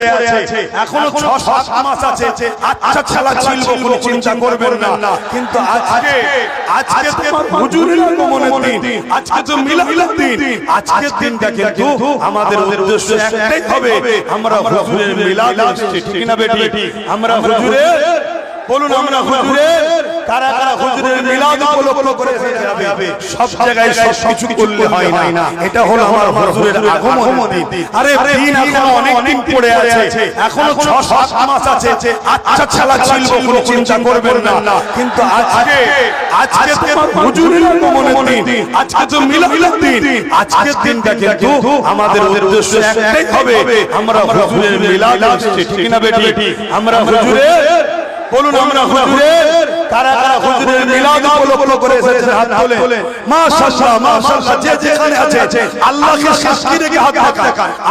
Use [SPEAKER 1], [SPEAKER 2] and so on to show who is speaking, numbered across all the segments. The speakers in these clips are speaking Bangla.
[SPEAKER 1] আছে। এখনও ছ সাত মাস আছে আচ্ছা খেলা ছিল কোনো চিন্তা করবেন না। কিন্তু আজকে আজকে হুজুরের আগমনের দিন। আজকে তো মিলাদের দিন। আজকের দিনটা কিন্তু আমাদের উদ্দেশ্য একটাই হবে। আমরা হুজুরের মিলাদ আসছে ঠিক না বেটি? আমরা হুজুরের বলুন আমরা হুজুরের কারা কারা হুজুরের মিলাদ উপলক্ষ করে যাবে। সব জায়গায় সব কিছু করলে হয় না। এটা হলো আমার হুজুরের আগমন আরে দিন এখনও অনেক দিন পড়ে আছে। এখনও ছ সাত মাস আছে। আচ্ছা খেলা ছিল কোনো চিন্তা করবেন না। কিন্তু আজকে আজকে তোমার হুজুরের আগমনের দিন। আজকে তো মিলাদ দিন। আজকের দিনটা কিন্তু আমাদের উদ্দেশ্য একটাই হবে। আমরা হুজুরের মিলাদ আসছে ঠিক না বেটি আমরা হুজুরের বলুন আমরা হুজুরের কারা কারা হুজুরের মিলাদ উপলক্ষ করে এসেছেন হাত তোলে। মাশাআল্লাহ মাশাআল্লাহ যে যেখানে আছে আল্লাহকে সাক্ষী রেখে হাত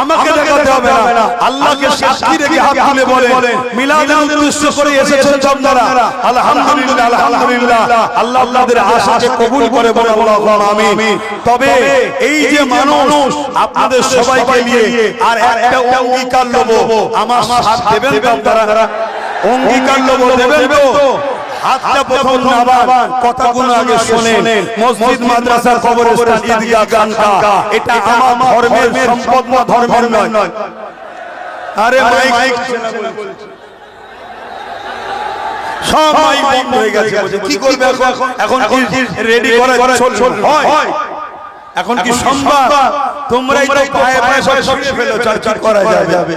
[SPEAKER 1] আমাকে দেখাতে হবে না। আল্লাহকে সাক্ষী রেখে হাত তুলে বলে মিলাদের উদ্দেশ্য করে এসেছেন আপনারা আলহামদুলিল্লাহ আলহামদুলিল্লাহ আল্লাহ আপনাদের আশাকে কবুল করে বলে আল্লাহ আমিন। তবে এই যে মানুষ আপনাদের সবাইকে নিয়ে আর একটা অঙ্গীকার নেব। আমার সাথ দেবেন তো আপনারা অঙ্গীকার নেব দেবেন তো হাতটা প্রথম নাবান কথাগুলো আগে শোনেন। মসজিদ মাদ্রাসা কবরস্থান ঈদগাহ গানকা এটা আমার ধর্মের সম্পদ না ধর্মের নয়। আরে মাইক সব মাইক হয়ে গেছে কি করবে এখন? এখন কি রেডি করা চল হয়। এখন কি সম্ভব? তোমরাই তো পায়ে পায়ে সব সরিয়ে ফেলো চর্চা করা যাবে?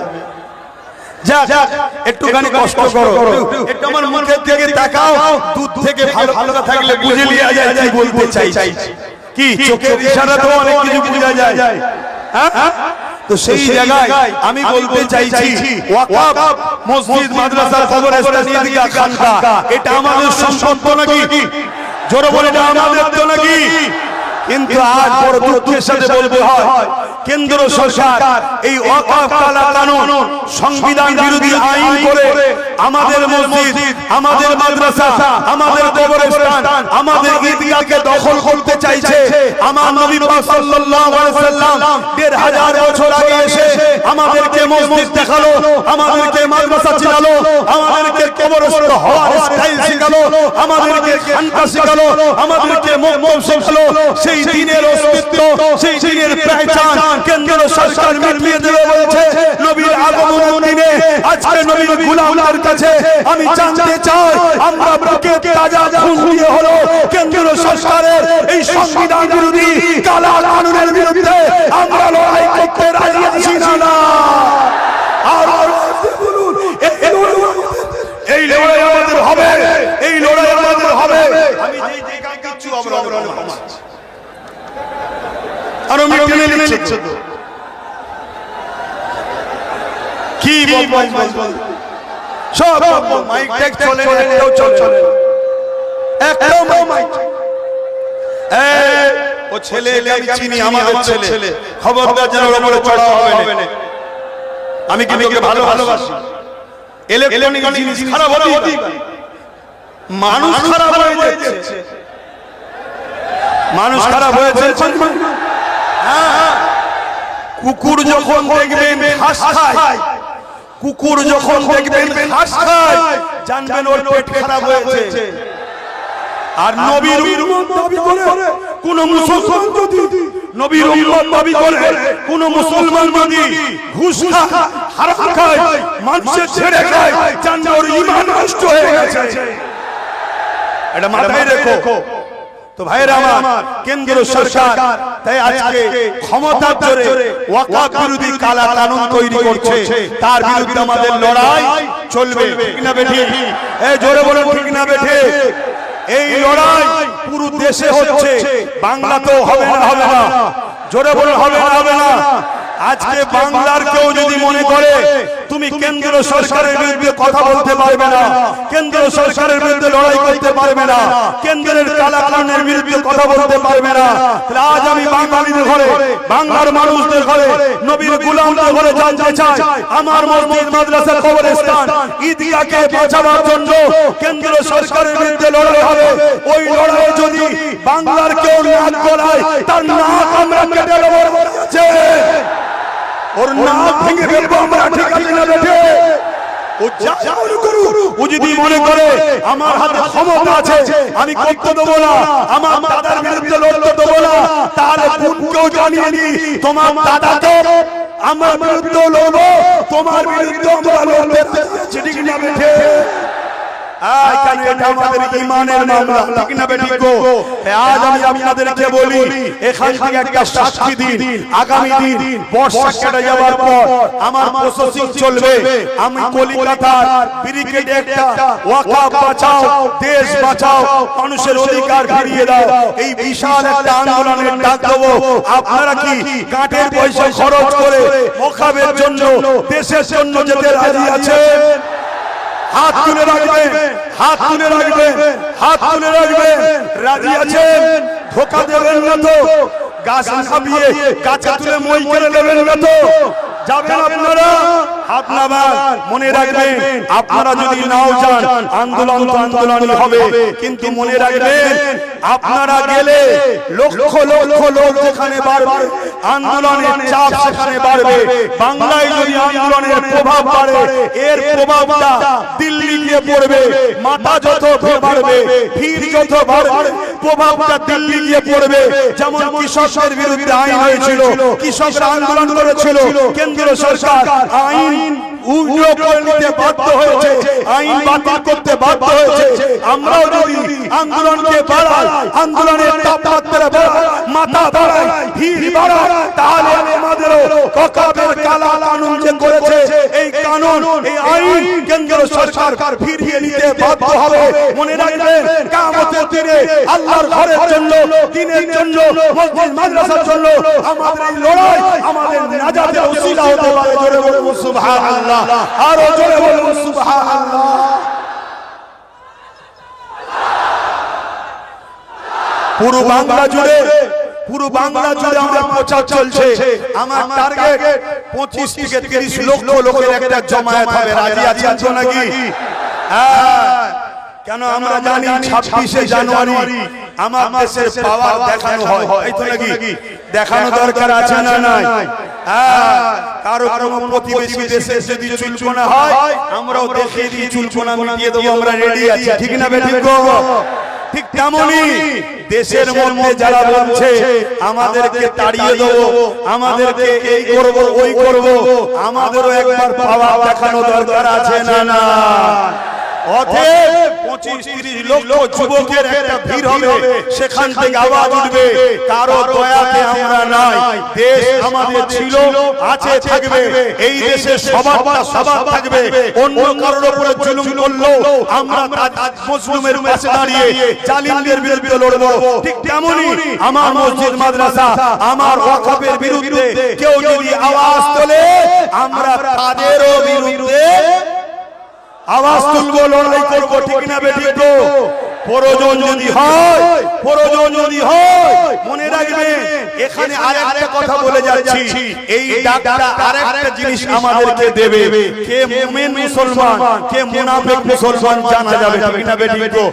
[SPEAKER 1] যাক একটুখানি কষ্ট করো। একটু আমার মুখের দিকে তাকাও দুধ থেকে ভালো ভালো থাকলে বুঝে লিয়া যায় কি বলতে চাই কি চোখের ইশারা তো অনেক কিছু বোঝা যায়। হ্যাঁ? তো সেই জায়গায় আমি বলতে চাইছি ওয়াকাফ মসজিদ মাদ্রাসা কবরস্থান ঈদগাহ খানকা। এটা আমাদের সম্পদ নাকি? জোরে বলে এটা আমাদের তো নাকি? কিন্তু আজ বড় দুঃখের সাথে বলতে হয় কেন্দ্র সরকার এই ওয়াকফ কালা কানুন সংবিধান বিরোধী আইন করে আমাদের মসজিদ আমাদের মাদ্রাসা আমাদের কবরস্থান আমাদের ঈদগাহকে দখল করতে চাইছে আমার নবী পাক সাল্লাল্লাহু আলাইহি সাল্লাম দেড় হাজার বছর আগে এসে আমাদেরকে মসজিদ দেখাল আমাদেরকে মাদ্রাসা চিনালো আমাদেরকে কবরস্থ হওয়ার শিখালো আমাদেরকে খানকা শিখালো আমাদেরকে মক্তব শিখালো সেই দিনের অস্তিত্ব সেই দিনের পেহচান কেন্দ্র সরকার মিটিয়ে দেবে বলেছে নবীর আগমন দিনে। আজকে নবীর গোলামদের কাছে আমি জানতে চাই আমরা বুকে তাজা খুন দিয়ে হলো কেন্দ্র সরকারের এই সংবিধান বিরোধী কালা কানুনের বিরুদ্ধে আরও মিটে নিচ্ছে তো। কি বলব সব মাইক টেক চলে না একটাও চলে একটাও মাইক ও ছেলে আমি চিনি আমাদের ছেলে। খবরদার যেন ওর উপরে চড়া হবে না। আমি কি মেয়েকে ভালো ভালোবাসি। ইলেকট্রনিক জিনিস খারাপ মানুষ খারাপ হয়ে যাচ্ছে। মানুষ খারাপ হয়েছে। হ্যাঁ, কুকুর যখন দেখবেন ঘাস খায় কুকুর যখন দেখবেন ঘাস খায় জানবেন ওর পেট খারাপ হয়েছে। আর নবীর উম্মত দাবি করে কোন মুসলমান যদি নবীর উম্মত দাবি করে কোন মুসলমান যদি ঘুষ খায় হারাম খায় মানুষের ছেড়ে খায় জানবে ওর ঈমান নষ্ট হয়ে গেছে। এটা মাথায় রেখো। তো ভাইরা আমার কেন্দ্র সরকার তাই আজকে ক্ষমতার জোরে ওয়াকাফ বিরোধী কালা কানুন তৈরি করছে। তার বিরুদ্ধে আমাদের লড়াই চলবে। ঠিক না বেঠি? এই জোরে বলে ঠিক না বেঠি? এই লড়াই পুরো দেশে হচ্ছে। বাংলাতেও হবে না হবে না। জোরে বলে হবে না। হবে না। আজকে বাংলার কেউ যদি মনে করে তুমি কেন্দ্র সরকারের বিরুদ্ধে কথা বলতে পারবে না কেন্দ্র সরকারের বিরুদ্ধে লড়াই করতে পারবে না কেন্দ্রের কালাকানের বিরুদ্ধে কথা বলতে পারবে না। আজ আমি বাঙালিদের ঘরে বাংলার মানুষদের ঘরে নবীর গুলামদের ঘরে জানতে চাই আমার মসজিদ মাদ্রাসা কবরস্থান ঈদগাহকে বাঁচানোর জন্য কেন্দ্র সরকারের বিরুদ্ধে লড়াই হবে। ওই লড়াই যদি বাংলার কেউ নাক গলায় তার নাক আমরা কেটে দেবো ওর নাক ভেঙে ফেলব আমরা ঠিক আছে না বেঠে ও যা করুক ও যদি মনে করে আমার হাতে ক্ষমতা আছে আমি করতে দেবো না। আমার দাদার বিরুদ্ধে লড়তে দেবো না। তাহলে বোনকেও জানিয়ে দি তোমার দাদাকে আমার বিরুদ্ধে লড়বো তোমার বিরুদ্ধে আমরা লড়তে ঠিক না বেঠে এটা আমাদের ইমানের মামলা। ঠিক না বেঠিক আজ আমি আপনাদেরকে বলি এখান থেকে একটা সাক্ষী দিন। আগামী দিন বর্ষা কেটে যাওয়ার পর আমার প্রসেসিং চলবে। আমি কলিকাতার ব্রিগেডে একটা বাঁচাও দেশ বাঁচাও মানুষের অধিকার ফিরিয়ে দাও। এই বিশাল একটা আন্দোলনের ডাক দেবো। আপনারা কি কাঠের পয়সা খরচ করে মোকাবের জন্য দেশের জন্য যেতে রাজি আছেন? হাত তুলে রাখবেন হাত তুলে রাখবেন হাত তুলে রাখবেন। রাজি আছেন? ধোকা দেবেন না তো? গাছ খাবিয়ে কাছে তুলে মই করে নেবেন না তো? যাবেন আপনারা? নামান মনে রাখবেন আপনারা যদি নাও যান আন্দোলন তো আন্দোলনই হবে। কিন্তু মনে রাখবেন আপনারা গেলে লক্ষ লক্ষ লোক যেখানে বাড়বে আন্দোলনের চাপ সেখানে বাড়বে। বাংলায় যদি আন্দোলনের প্রভাব বাড়ে এর প্রভাবটা দিল্লি গিয়ে পড়বে মাথা যত বাড়বে ভিড় যত বাড়বে। প্রভাবটা দিল্লি গিয়ে পড়বে। যেমন কৃষকদের বিরুদ্ধে আইন হয়েছিল কৃষকরা আন্দোলন করেছিল কেন্দ্র সরকার আইন নিতে বাধ্য হয়েছে আইন বাতিল করতে বাধ্য হয়েছে। আমরাও যদি আন্দোলনকে বাড়াই আন্দোলনের তাপমাত্রা বাড়াই মাথা বাড়াই ভিড় বাড়াই তাহলে আমাদেরও ককাবের কালা কানুন যে করেছে এই কানুন এই আইন সরকার ফিরিয়ে নিতে বাধ্য হবে। মনে রাখবেন কামতের দিনে আল্লাহর ঘরের জন্য দিনের জন্য মসজিদ মাদ্রাসার জন্য আমাদের এই লড়াই আমাদের নাজাতের ওসিলা হতে পারে। জোরে বলব সুবহানাল্লাহ। আরও জোরে বলব সুবহানাল্লাহ। পুরো বাংলা জুড়ে পুরো বাংলা জুড়ে আমার প্রচার চলছে। আমার টার্গেট পঁচিশ থেকে তিরিশ লক্ষ লোকের একটা জমায়েত হবে। রাজি আছেন তো নাকি? হ্যাঁ। কেন আমরা জানি ছাব্বিশে জানুয়ারি আমার দেশের পাওয়ার দেখানো হয়। এই তো নাকি? দেখানো দরকার আছে না নাই? হ্যাঁ। কারও কোনো প্রতিবেশী দেশে যদি চুলকোনা হয় আমরাও দেখিয়ে দিই চুলকোনা মিটিয়ে দেবো আমরা রেডি আছি। ঠিক না বেঠিক গো? ঠিক তেমনই দেশের মধ্যে যারা বলছে আমাদেরকে তাড়িয়ে দেবো আমাদেরকে এই করব ওই করব আমাদেরও একবার পাওয়া দেখানো দরকার আছে না? না? অতএব পঁচিশ তিরিশ লক্ষ যুবকের একটা ভিড় হবে। সেখান থেকে আওয়াজ উঠবে। কারও দয়াতে আমরা নাই। দেশ আমাদের ছিল আছে থাকবে। এই দেশে সবার সবার থাকবে। অন্য কারোর উপরে জুলুম করল। আমরা তার মুসলিমের পাশে দাঁড়িয়ে জালিমদের বিরুদ্ধে লড়বো। ঠিক তেমনই আমার মসজিদ মাদ্রাসা আমার ওয়াকফের বিরুদ্ধে কেউ যদি আওয়াজ তোলে আমরা তাদেরও বিরুদ্ধে আওয়াজ তুলবো, লড়াই করব, ঠিক না বেঠিক তো? প্রয়োজন যদি হয়, প্রয়োজন যদি হয়, মনে রাখবেন, এখানে আর একটা কথা বলে যাচ্ছি। এই ডাকটা আর একটা জিনিস আমাদেরকে দেবে। কে মুমিন মুসলমান, কে মুনাফিক মুসলমান জানা যাবে, ঠিক না বেঠিক তো?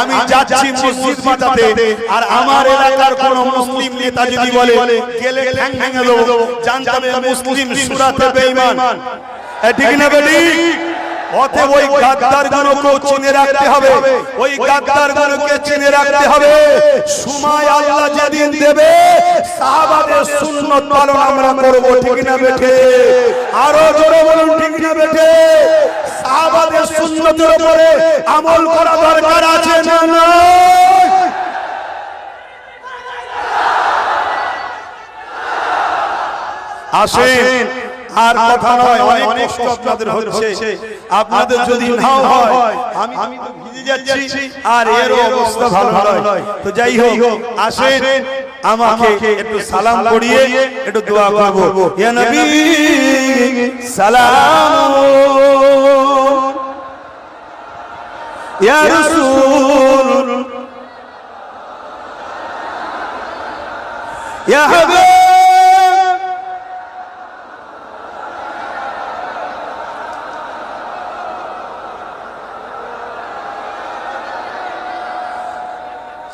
[SPEAKER 1] আমি যাচ্ছি মসজিদ বাঁচাতে আর আমার এলাকার কোন মুসলিম নেতা যদি বলে, গেলে ঠ্যাং ভেঙে দেবো। জানতে হবে মুসলিম সুরাতে বেঈমান। ঠিক না বেঠিক অতএব ওই গাদ্দার গুলোকে চিনে রাখতে হবে। ওই গাদ্দার গুলোকে চিনে রাখতে হবে। সময় আল্লাহ যেদিন দেবে সাহাবাদের সুন্নত পালন আমরা করব ঠিক না বেঠে। আরও জোরে বলুন ঠিক না বেঠে। সাহাবাদের সুন্নতের উপরে আমল করা দরকার আছে না না? আসেন। আর কথা নয় অনেক কষ্ট আপনাদের হচ্ছে। আপনাদের যদি নাও হয় আমি আমি তো ভিজে যাচ্ছি। আর এর অবস্থা ভালো নয়। তো যাই হোক আসেন আমাকে একটু সালাম করিয়ে একটু দোয়া করব। ইয়া নবী সালাম। ইয়া রাসূল ইয়া হাবিব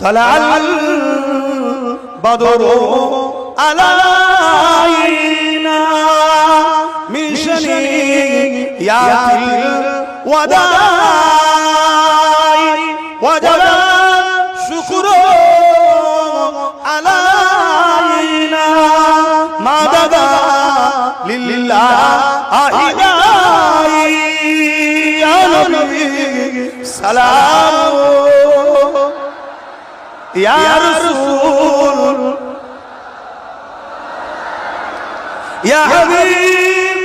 [SPEAKER 1] طلع البدر علينا من شنيعة الوداع. وجب شكر علينا ما بدا لله. أهداي يا نبي سلام. ইয়া রাসূল ইয়া হাবিব।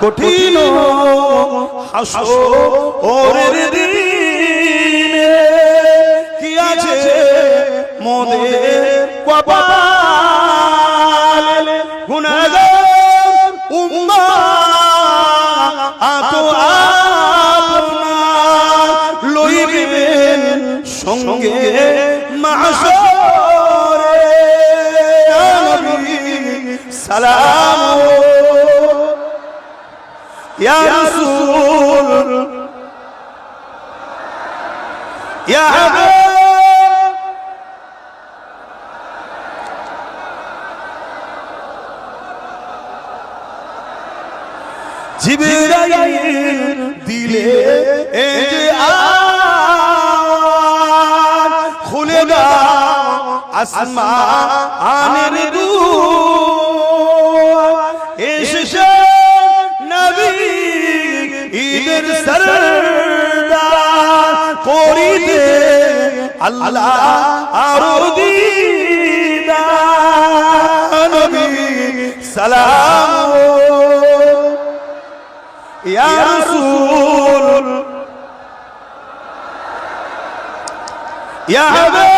[SPEAKER 1] কঠিন হাসরের দিনে কি আছে মোদের কপাল? সঙ্গে মাহশরে আসমানের এসেছে নবী ঈদের সরদার করিতে আল্লাহ আরও নবী সালাম ইয়া রাসূল। ইয়া হাবিব।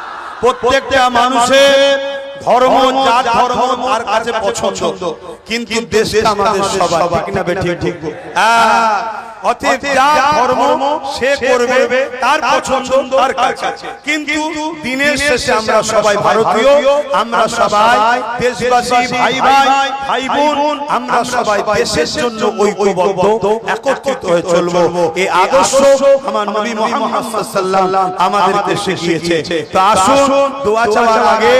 [SPEAKER 1] প্রত্যেকটা মানুষের ধর্ম যার ধর্ম তার কাছে পছন্দ। কিন্তু দেশে আমাদের সবাই ঠিক না ঠিক হ্যাঁ। অতএব যার ধর্ম সে করবে তার পছন্দ তার কাছে। কিন্তু দিনের শেষে আমরা সবাই ভারতীয় আমরা সবাই দেশবাসী ভাই ভাই ভাই বোন আমরা সবাই দেশের জন্য ঐক্যবদ্ধ একত্রিত হয়ে চলবো। এই আদর্শ আমার নবী মুহাম্মদ সাল্লাল্লাহু আমাদেরকে শিখিয়েছে তো আসুন দোয়া চাওয়ার আগে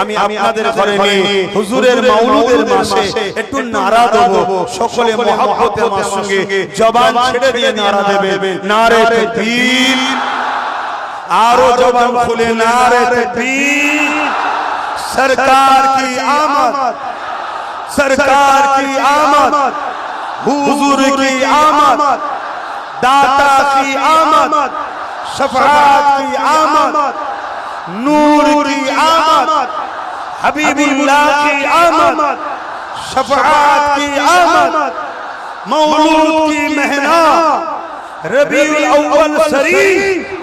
[SPEAKER 1] আমি আপনাদের ঘরে নিয়ে হুজুরের মাউলুদের মাসে একটু নারা দেব। সকলে সঙ্গে জবান ছেড়ে দিয়ে নারা দেবে। নারে তকবীর আরও জবান খুলে নারে তকবীর সরকার কি আমদ সরকার কি আমদ হুজুর কি আমদ দাতা কি আমদ شفاعت کی آمد نور کی آمد حبیب اللہ کی آمد شفاعت کی मौलूद की महना रबीउल अव्वल शरीफ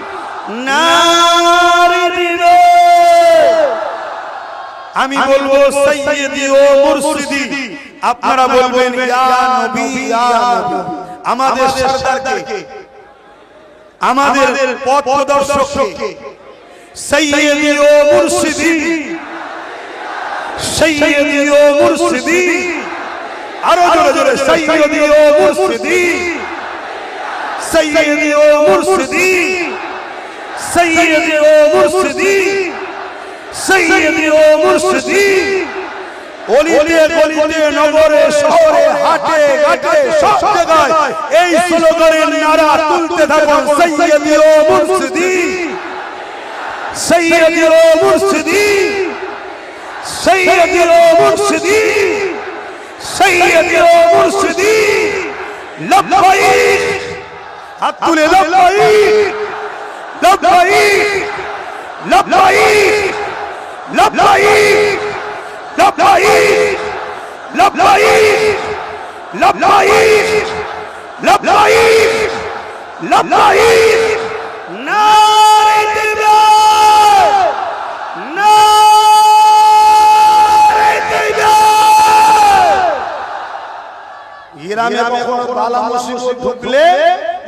[SPEAKER 1] नारी दिलो আমি বলবো সৈয়দি ও মুর্শিদি আপনারা বলবেন ইয়া নবী ইয়া নবী আমাদের সরদারকে আমাদের পথ প্রদর্শককে সৈয়দি ও মুর্শিদি সৈয়দি ও মুর্শিদি আরও জোরে জোরে সৈয়দি ও মুর্শিদি। সৈয়দি ও মুর্শিদি। সৈয়দি ও মুর্শিদি। সৈয়দি ও মুর্শিদি। অলিতে গলিতে নগরে শহরে হাটে ঘাটে সব জায়গায় এই স্লোগানের নারা তুলতে থাকুন সৈয়দি ও মুর্শিদি। সৈয়দি ও মুর্শিদি। সৈয়দি ও মুর্শিদি। সৈয়দি ও মুর্শিদি লব্বাইক হাত তুলে লব্বাইক লব্বাইক লব্বাইক লব্বাইক লব্বাইক লব্বাইক লব্বাইক লব্বাইক লব্বাইক নারে গ্রামে কখনো বালা মুসিবত ঢুকলে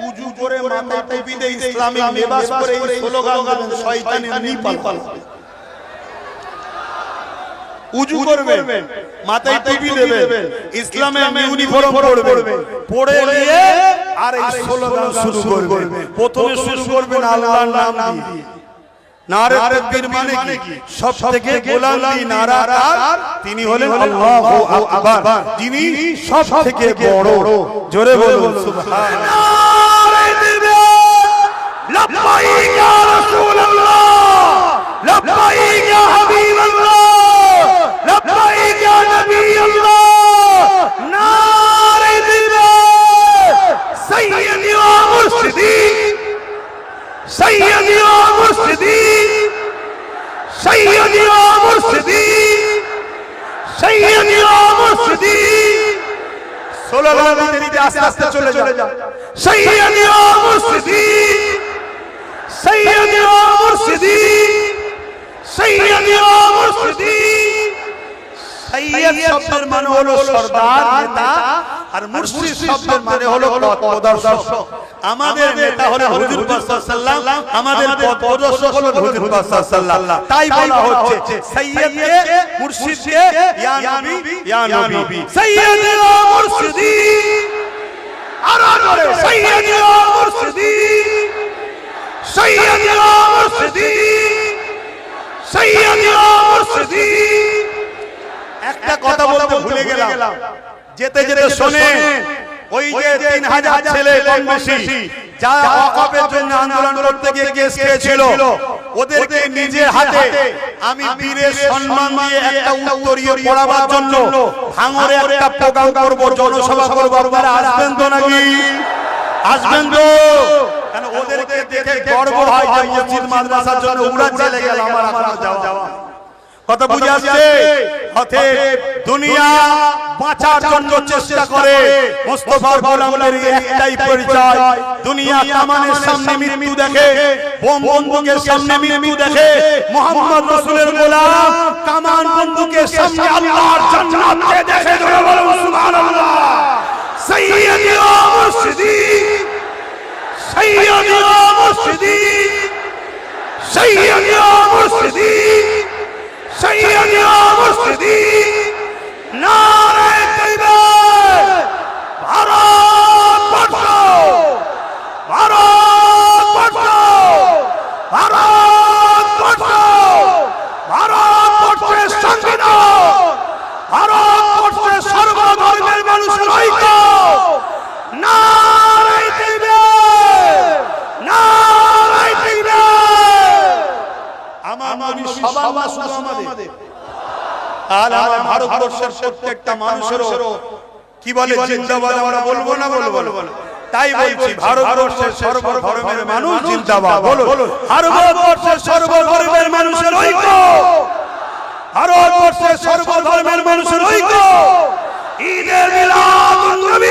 [SPEAKER 1] উজু করে মাথায় টুপি দিয়ে ইসলামিক লিবাস পরে এই স্লোগান দেবেন শয়তানের নিপাল উজু করবেন মাথায় টুপি দেবেন ইসলামের ইউনিফর্ম পরবেন পরে নিয়ে আর এই স্লোগান শুরু করবেন। প্রথমে শুরু করবেন আল্লাহর নাম দিয়ে। নারে তাকবীর মানে কি? সব গোলামি নারা তার তিনি হলেন আল্লাহু আকবার। যিনি সব বড়। জোরে বলুন সুবহানাল্লাহ। নারে দিবে। লব্বাইক ইয়া রাসূলুল্লাহ। লব্বাইক ইয়া হাবিবাল্লাহ। লব্বাইক ইয়া নবিয়াল্লাহ। নারে দিবে। সাইয়্যিদি ওয়া মুর্শিদি সৈয়দি ও মুর্শিদি সৈয়দি ও মুর্শিদি সৈয়দি ও মুর্শিদি লাগাতে দিতে আস্তে আস্তে চলে যা সৈয়দি ও মুর্শিদি সৈয়দি ও মুর্শিদি সৈয়দি ও মুর্শিদি সৈয়দ শব্দের মানে হলো সর্দার নেতা আর মুর্শিদ শব্দের মানে হলো পথ প্রদর্শক। আমাদের নেতা হলো হুজুর সাল্লাল্লাহু আমাদের পথ প্রদর্শক হলো হুজুর সাল্লাল্লাহু তাই বলা হচ্ছে সৈয়দকে মুর্শিদকে ইয়া নবী ইয়া নবী। সৈয়দ ও মুর্শিদি আর জোরে সৈয়দ ও মুর্শিদি সৈয়দ ও মুর্শিদি মুর্শিদি একটা কথা বলতে ভুলে গেলাম। যেতে যেতে শোনে ওই যে তিন হাজার ছেলে কম বেশি যা ওয়াকফের জন্য আন্দোলন করতে গিয়ে কেস খেয়েছিল ওদেরকে নিজের হাতে আমি বীরের সম্মান দিয়ে একটা উত্তরীয় পড়াবার জন্য ভাঙরে একটা প্রোগ্রাম করব জনসভা করব আপনারা আসবেন তো নাকি? আসবেন তো? কেন ওদেরকে দেখে গর্ব হয় যে মসজিদ মাদ্রাসার জন্য উড়া চলে গেল আমার এখনও যাওয়া কথা বুঝে আসছে? হতে দুনিয়া বাঁচার জন্য চেষ্টা করে। মুস্তফার গোলামের একটাই পরিচয়। দুনিয়া কামানের সামনে মৃত্যু দেখে। বোম বন্দুকের সামনে মৃত্যু দেখে। মোহাম্মদ রাসূলের গোলাম। কামান বন্দুকের সামনে আল্লাহর জান্নাতকে দেখে ধরে বলুন সুবহানাল্লাহ সাইয়্যিদি ও মুর্শিদি সাইয়্যিদি ও মুর্শিদি সাইয়্যিদি ও মুর্শিদি سيدنا مرشدي لا আর আমার ভারতবর্ষের প্রত্যেকটা মানুষেরও কি বলে জিন্দাবাদ আমরা বলব না বলব না তাই বলছি ভারতবর্ষের সর্বধর্মের মানুষ জিন্দাবাদ। বলো ভারতবর্ষের সর্বধর্মের মানুষের ঐক্য। ভারতবর্ষের সর্বধর্মের মানুষের ঐক্য। ঈদের মিলাদ নবী।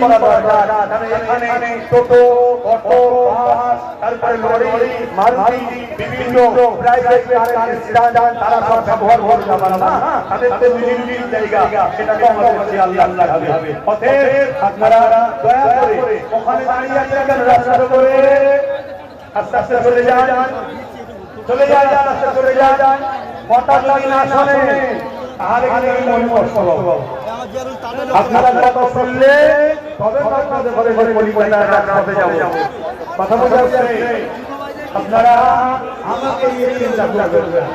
[SPEAKER 2] করা দরকার। কারণ এখানে টোটো, অটো, বাস, তারপরে লরি, মারুতি, বিভিন্ন প্রাইভেট কারের সিডান তারা সব ব্যবহার করে যাবে। না তাদের তো নিরিবিলি জায়গা। সেটাকে আমাদের খেয়াল রাখতে হবে অতএব আপনারা দয়া করে ওখানে দাঁড়িয়ে আছেন রাস্তার উপরে আস্তে আস্তে চলে যান। চলে যান, আস্তে চলে যান। হঠাৎ লাগে না তাহলে কিন্তু আমি মনে কষ্ট পাবো। আপনারা কথা শুনলে তবে আপনাদের ঘরে ঘরে পরিকল্পনা রাখতে যাব। কথা বলতে আপনারা আমাকে নিয়ে চিন্তা করবেন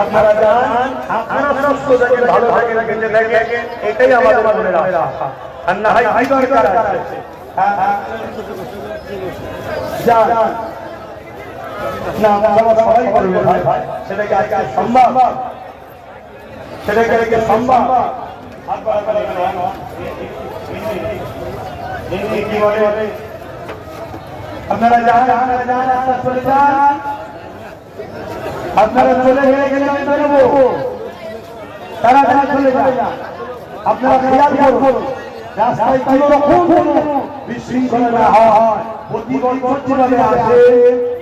[SPEAKER 2] আপনারা যান, আপনারা সুস্থ থাকেন ভালো থাকেন বেঁচে থাকেন এটাই আমাদের মনে রাখা আর না হয় কি দরকার আছে। যান। না, আমরা সবাই করবে, ভাই। ভাই সেটাকে আজকে সম্ভব? সেটাকে আজকে সম্ভব হাত বাড়া করে কেন? হিন্দি কি বলে? আপনারা যান আপনারা যান আপনারা চলে যান আপনারা চলে গেলে গেলে আমি বেরোবো তারা তারা চলে যান আপনারা খেয়াল করুন রাস্তায় কোনো রকম কোনো বিশৃঙ্খলা না হয় প্রতি বছর যেভাবে আসে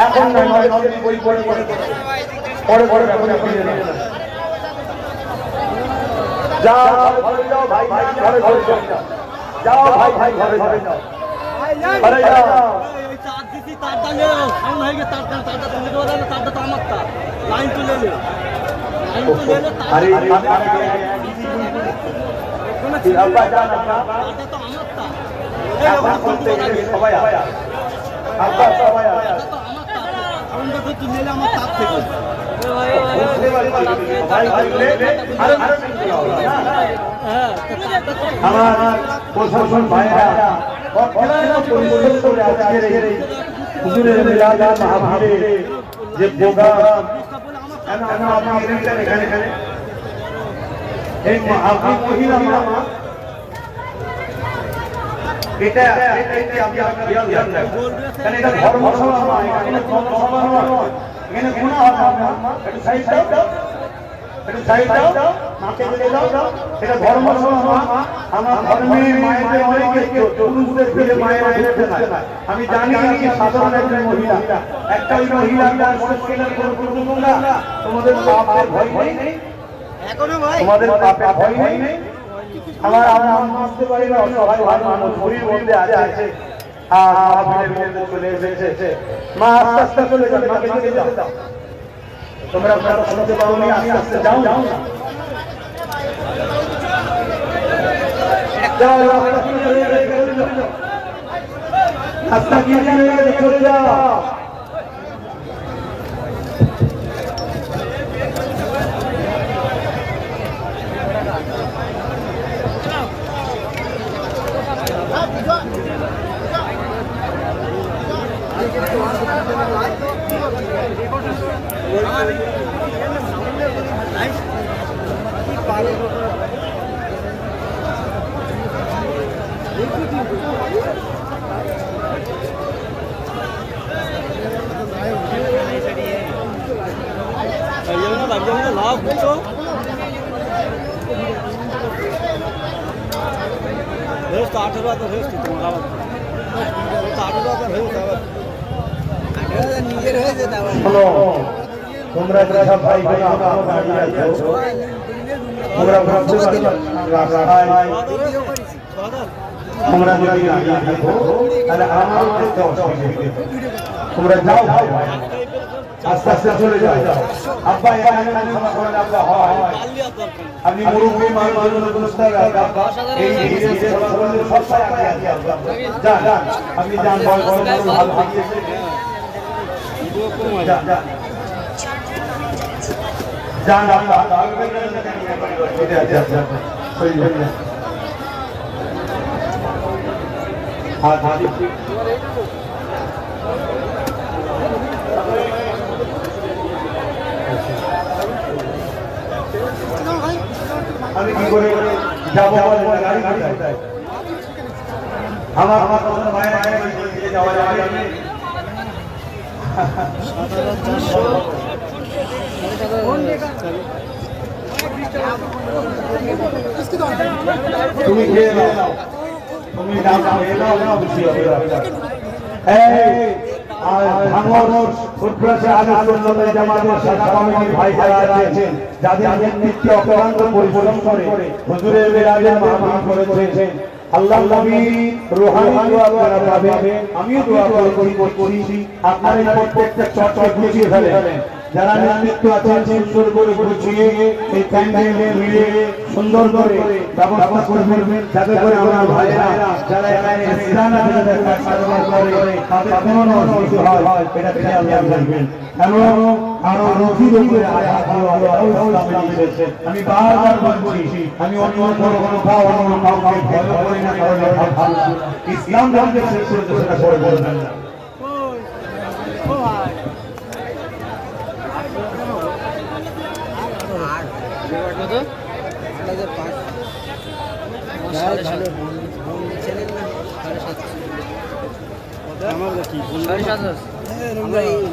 [SPEAKER 2] এখন পড়ে পড়ে পড়ে ফিরে যাও ঘরে যাও ভাই ভাই ঘরে ঘরে যাও ভাই ভাই ঘরে ঘরে যাও ঘরে যাও
[SPEAKER 3] চার দিছি তারটা নে সাউন্ড হয়ে গেছে তারটা তারটা তুমি তো জানো তারটা তো আমার তার লাইন তুলে নে লাইন তুলে নে
[SPEAKER 2] আরে
[SPEAKER 3] তারটা
[SPEAKER 2] আব্বা যান আব্বা
[SPEAKER 3] তারটা তো আমার তার এই
[SPEAKER 2] এখন
[SPEAKER 3] ওখানে
[SPEAKER 2] করতে
[SPEAKER 3] তুলতে
[SPEAKER 2] গেলে
[SPEAKER 3] লাগে
[SPEAKER 2] সবাই আসে। আব্বা সবাই আসে।
[SPEAKER 3] তারটা তো আমার তার সাউন্ডটা তো তুলে নে আমার তার থেকে
[SPEAKER 2] ভাই ভাই লে, লে, আরো আরো শৃঙ্খলা হবে, না?
[SPEAKER 3] হ্যাঁ তো তারটা তো
[SPEAKER 2] আমার প্রশাসন ভাইরা অক্ষরায় পরিশ্রম করে আজকের এই হুজুরের মিলাদ মাহফিলে যে প্রোগ্রাম কেন আমরা আপনার এখানে এখানে এখানে এই মা- আপনি মহিলা মা এটা এটা কি আপনি আপনার খেয়াল রাখবেন কারণ এটা ধর্মসভা নয় এখানে ধর্মসভা নয়। এখানে গুনাহ হবে না। আমি জানি মহিলা। একটা মহিলা তোমাদের পাপের ভয় নেই। তোমাদের পাপের ভয় নেই? আমার আমার বুঝতে পারি না অসহায় ভাই মানুষ ভুরির মধ্যে আছে আছে। মা আস্তে আস্তে চলে যান মাকে চলে যাও তোমরা কথা শুনতে পারো নি। আস্তে আস্তে যাও যাও না যাও। আস্তে আস্তে চলে যাও, চলে যাও। আস্তে গিয়ে চলে যাও, চলে যাও
[SPEAKER 3] এই জন্য ভাবছি আমি লাভ বুঝছ রেস্ট আঠেরো হাজার তোমার আবার আঠেরো হাজার হয়েছে আবার
[SPEAKER 2] তোমরা যে সব ভাই বোন এখনও দাঁড়িয়ে আছো। তোমরা ভাবছ রাস্তায় তোমরা যদি দাঁড়িয়ে থাকো তাহলে আমারও দেখতে অসুবিধা। তোমরা যাও ভাই। আস্তে আস্তে চলে যাও। আব্বা এখানে ক্ষমা করেন আব্বা হয়। আপনি মুরব্বী মানুষ জন্য বুঝতে আব্বা। এই ধীরে ক্ষমা করলে সব সাই আগে আগে আব্বা। যান আপনি যান বল বল বল ভালো থাকিয়েছে যান যান। যান আমি কি করে যাব গাড়ি কোথায়? আমার আমার কথা মায়ের মায়ের যাওয়া যাবে তুমি খেয়ে নাও তুমি নাও খেয়ে নাও খুশি হবে এই আর ভাঙর ফুটপ্লাসে আলোর জন্য জামাতের কমিটির ভাই যারা আছেন যাদের প্রত্যেকটা চর্চা গুছিয়ে ফেলেন যারা নেতৃত্ব আছেন সুন্দর করে গুছিয়ে এই প্যান্ডেলে মিলে সুন্দর করে ব্যবস্থা করবেন যাতে করে আমার যারা এখানে কাজ করে তাদের কোনো অসুবিধা হয় এটা খেয়াল রাখবেন আরও রোজি আয়াত আমি বারবার আমি অন্য কোনো অন্য কাউকে ভয় করি না কারণ ইসলাম ধর্মকে শেষ করতে সেটা করে বলবেন না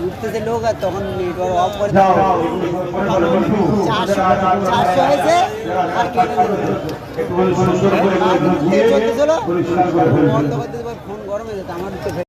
[SPEAKER 4] উঠতেছে লোক আর তখন নেটওয়ার্ক অফ করে চারশো হয়েছে আর কেটে বন্ধ করতে ফোন গরম হয়ে যেত আমার